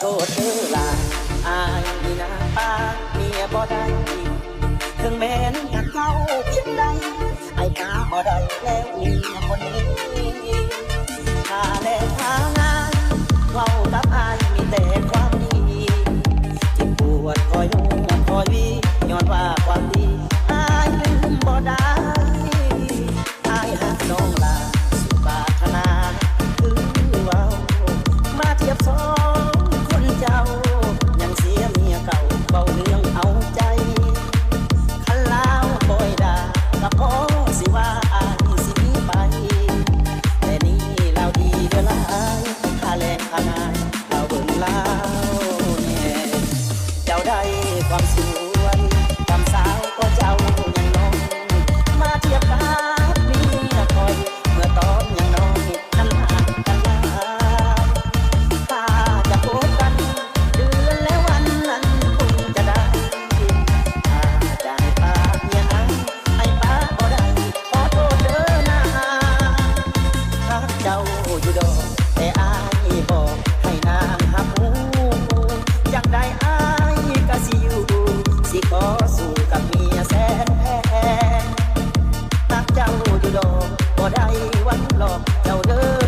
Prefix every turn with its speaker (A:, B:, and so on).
A: โทษเธอลาอายนี่นะปากเมียบ่ได้ถึงแม้นกับเขาเพียงใดไอ้กาบ่ได้แล้วเมียคนนี้ faz ได้วันหลอกเจ้าเด้อ